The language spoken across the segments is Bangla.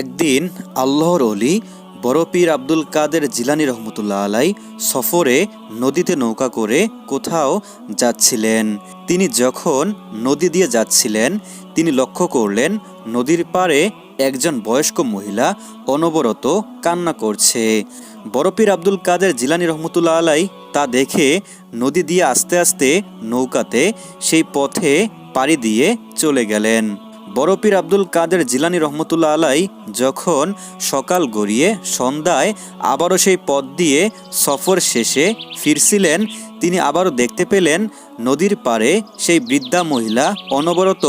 একদিন আল্লাহর অলি বড় পীর আব্দুল কাদের জিলানি রহমতুল্লাহ আলাই সফরে নদীতে নৌকা করে কোথাও যাচ্ছিলেন। তিনি যখন নদী দিয়ে যাচ্ছিলেন, তিনি লক্ষ্য করলেন নদীর পাড়ে একজন বয়স্ক মহিলা অনবরত কান্না করছে। বড় পীর আব্দুল কাদের জিলানি রহমতুল্লাহ আলাই তা দেখে নদী দিয়ে আস্তে আস্তে নৌকাতে সেই পথে পাড়ি দিয়ে চলে গেলেন। বড় পীর আব্দুল কাদের জিলানি রহমতুল্লাহ আলাই যখন সকাল গড়িয়ে সন্ধ্যায় আবারও সেই পথ দিয়ে সফর শেষে ফিরছিলেন, তিনি আবারও দেখতে পেলেন নদীর পাড়ে সেই বৃদ্ধা মহিলা অনবরত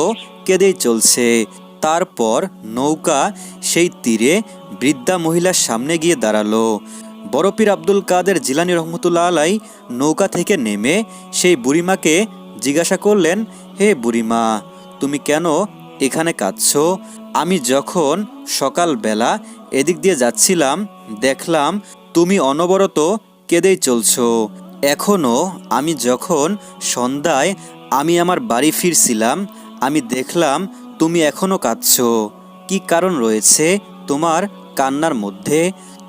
কেঁদেই চলছে। তারপর নৌকা সেই তীরে বৃদ্ধা মহিলার সামনে গিয়ে দাঁড়াল। বড়পীর আব্দুল কাদের জিলানি রহমতুল্লাহ আলাই নৌকা থেকে নেমে সেই বুড়িমাকে জিজ্ঞাসা করলেন, হে বুড়িমা, তুমি কেন এখানে কাঁদছো? আমি যখন সকালবেলা এদিক দিয়ে যাচ্ছিলাম, দেখলাম তুমি অনবরত কেঁদেই চলছ। এখনও আমি যখন সন্ধ্যায় আমি আমার বাড়ি ফিরছিলাম, আমি দেখলাম তুমি এখনও কাঁদছো। কি কারণ রয়েছে তোমার কান্নার মধ্যে?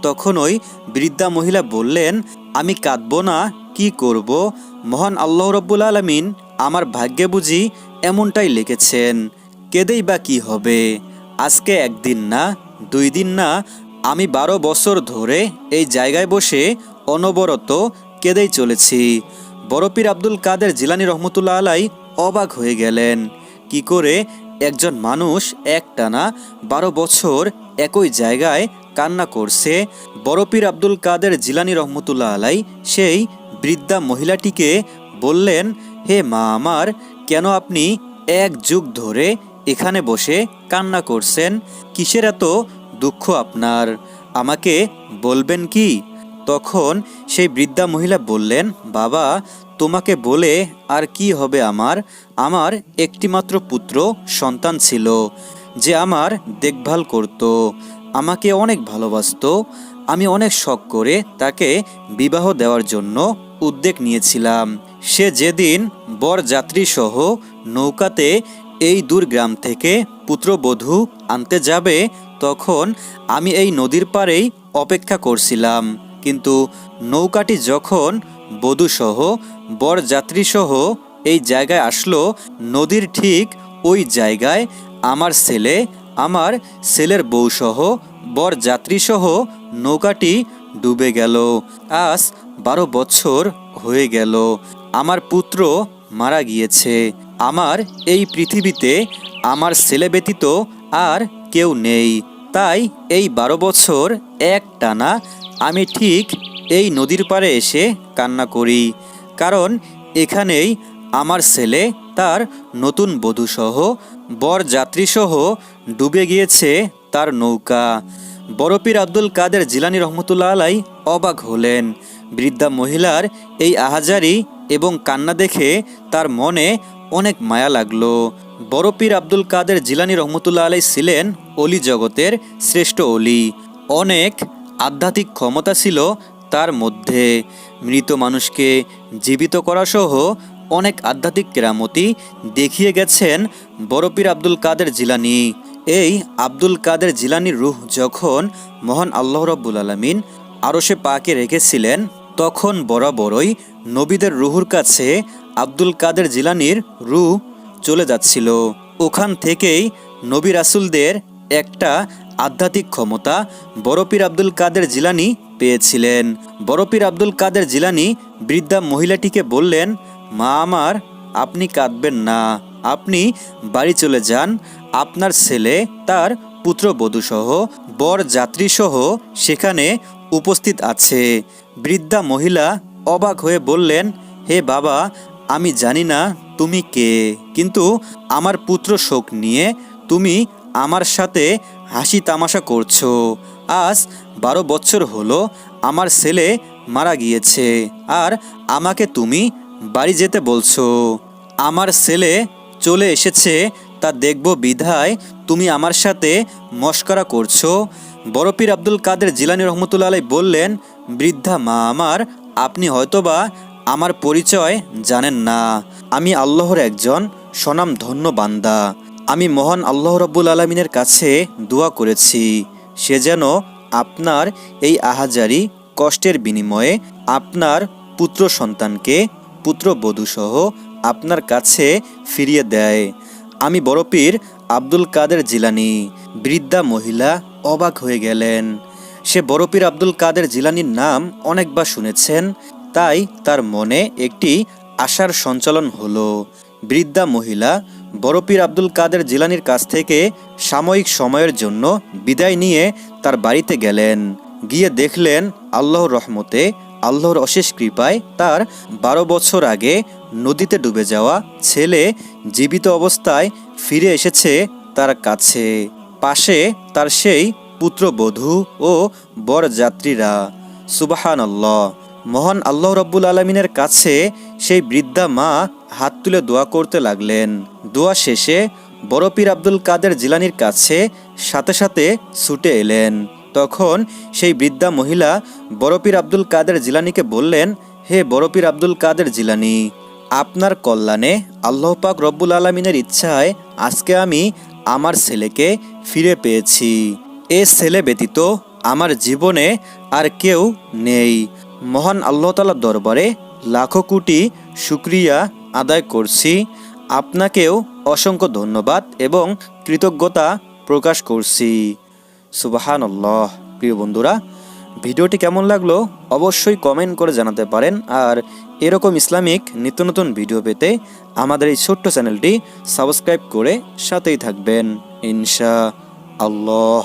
তখন ওই বৃদ্ধা মহিলা বললেন, আমি কাঁদবো না, কি করব? মহান আল্লাহ রব্বুল আলমিন আমার ভাগ্যে বুঝি এমনটাই লিখেছেন। কেঁদেই বা কি হবে? আজকে একদিন না, দুই দিন না, আমি বারো বছর ধরে এই জায়গায় বসে অনবরত কেঁদেই চলেছি। বড়পীর আব্দুল কাদের জিলানি রহমতুল্লাহ আলাই অবাক হয়ে গেলেন। কি করে একজন মানুষ একটানা বারো বছর একই জায়গায় কান্না করছে? বড়পীর আব্দুল কাদের জিলানি রহমতুল্লাহ আলাই সেই বৃদ্ধা মহিলাটিকে বললেন, হে মা আমার, কেন আপনি এক যুগ ধরে এখানে বসে কান্না করছেন, কিসের এত দুঃখ আপনার? আমাকে বলবেন কি? তখন সেই বৃদ্ধা মহিলা বললেন, বাবা, তোমাকে বলে আর কি হবে আমার? আমার একটিমাত্র পুত্র, সন্তান ছিল, যে আমার দেখভাল করত, আমাকে অনেক ভালোবাসতো। আমি অনেক শখ করে তাকে বিবাহ দেওয়ার জন্য উদ্যোগ নিয়েছিলাম। সে যেদিন বরযাত্রী সহ নৌকাতে এই দূর গ্রাম থেকে পুত্রবধূ আনতে যাবে, তখন আমি এই নদীর পাড়েই অপেক্ষা করছিলাম। কিন্তু নৌকাটি যখন বধূসহ, বরযাত্রীসহ এই জায়গায় আসলো, নদীর ঠিক ওই জায়গায় আমার ছেলে, আমার ছেলের বউসহ, বরযাত্রীসহ নৌকাটি ডুবে গেল। আজ বারো বছর হয়ে গেল। আমার পুত্র মারা গিয়েছে। আমার এই পৃথিবীতে আমার ছেলে ব্যতীত আর কেউ নেই। তাই এই বারো বছর এক টানা আমি ঠিক এই নদীর পাড়ে এসে কান্না করি। কারণ এখানেই আমার ছেলে তার নতুন বধূসহ বর যাত্রীসহ ডুবে গিয়েছে তার নৌকা। বড়পীর আব্দুল কাদের জিলানি রহমতুল্লাহ আলাই অবাক হলেন। বৃদ্ধা মহিলার এই আহাজারি এবং কান্না দেখে তার মনে অনেক মায়া লাগল। বড়পীর আব্দুল কাদের জিলানি রহমতুল্লাহ আলাই ছিলেন অলি জগতের শ্রেষ্ঠ অলি। অনেক আধ্যাত্মিক ক্ষমতা ছিল তার মধ্যে। মৃত মানুষকে জীবিত করা সহ অনেক আধ্যাত্মিক কেরামতি দেখিয়ে গেছেন বড়পীর আব্দুল কাদের জিলানি। এই আব্দুল কাদের জিলানির রুহ যখন মহান আল্লাহ রব্বুল আলমিন আরও সে পাকে রেখেছিলেন, তখন বরাবরই নবীদের রুহুর কাছে আব্দুল কাদের জিলানির রু চলে যাচ্ছিল। ওখান থেকেই নবী রাসুলদের একটা আধ্যাত্মিক ক্ষমতা বরপির আব্দুল কাদের জিলানি পেয়েছিলেন। বরপির আব্দুল কাদের জিলানি বৃদ্ধা মহিলাটিকে বললেন, মা আমার, আপনি কাঁদবেন না। আপনি বাড়ি চলে যান। আপনার ছেলে, তার পুত্রবধূসহ, বর যাত্রীসহ সেখানে উপস্থিত আছে। বৃদ্ধা মহিলা অবাক হয়ে বললেন, হে বাবা আমি জানি না তুমি কে, কিন্তু আমার পুত্র শোক নিয়ে তুমি আমার সাথে হাসি তামাশা করছ। আজ বারো বছর হলো আমার ছেলে মারা গিয়েছে, আর আমাকে তুমি বাড়ি যেতে বলছো। আমার ছেলে চলে এসেছে, তা দেখব বিধায় তুমি আমার সাথে মস্করা করছ। বড়পীর আব্দুল কাদের জিলানি রহমতুল্লা আলাই বললেন, বৃদ্ধা মা আমার, আপনি হয়তোবা আমার পরিচয় জানেন না। আমি আল্লাহর একজন সনাম ধন্য বান্দা। আমি মহান আল্লাহ রব্বুল আলমিনের কাছে দোয়া করেছি। সে যেন আপনার এই আহাজারি কষ্টের বিনিময়ে আপনার পুত্র সন্তানকে পুত্রবধূসহ আপনার কাছে ফিরিয়ে দেয়। আমি বড়পীর আব্দুল কাদের জিলানি, বৃদ্ধা মহিলা অবাক হয়ে গেলেন। সে বড়পীর আব্দুল কাদের জিলানির নাম অনেকবার শুনেছেন। তাই তার মনে একটি আশার সঞ্চালন হলো। বৃদ্ধা মহিলা বড়পীর আব্দুল কাদের জিলানির কাছ থেকে সাময়িক সময়ের জন্য বিদায় নিয়ে তার বাড়িতে গেলেন। গিয়ে দেখলেন আল্লাহর রহমতে, আল্লাহর অশেষ কৃপায় তার বারো বছর আগে নদীতে ডুবে যাওয়া ছেলে জীবিত অবস্থায় ফিরে এসেছে তার কাছে। পাশে তার সেই পুত্রবধূ ও বরযাত্রীরা। সুবাহান আল্লাহ মহান আল্লাহ রব্বুল আলমিনের কাছে সেই বৃদ্ধা মা হাত তুলে দোয়া করতে লাগলেন। দোয়া শেষে বড়পীর আব্দুল কাদের জিলানির কাছে সাথে সাথে ছুটে এলেন। তখন সেই বৃদ্ধা মহিলা বড়পীর আব্দুল কাদের জিলানিকে বললেন, হে বড়পীর আব্দুল কাদের জিলানি, আপনার কল্যাণে আল্লাহ পাক রব্বুল আলমিনের ইচ্ছায় আজকে আমি আমার ছেলেকে ফিরে পেয়েছি। এ ছেলে ব্যতীত আমার জীবনে আর কেউ নেই। মহান আল্লাহ তালার দরবারে লাখো কোটি শুক্রিয়া আদায় করছি। আপনাকেও অসংখ্য ধন্যবাদ এবং কৃতজ্ঞতা প্রকাশ করছি। সুবাহান আল্লাহ প্রিয় বন্ধুরা, ভিডিওটি কেমন লাগল অবশ্যই কমেন্ট করে জানাতে পারেন। আর এরকম ইসলামিক নিত্য নতুন ভিডিও পেতে আমাদের এই ছোট্ট চ্যানেলটি সাবস্ক্রাইব করে সাথেই থাকবেন। ইনশা আল্লাহ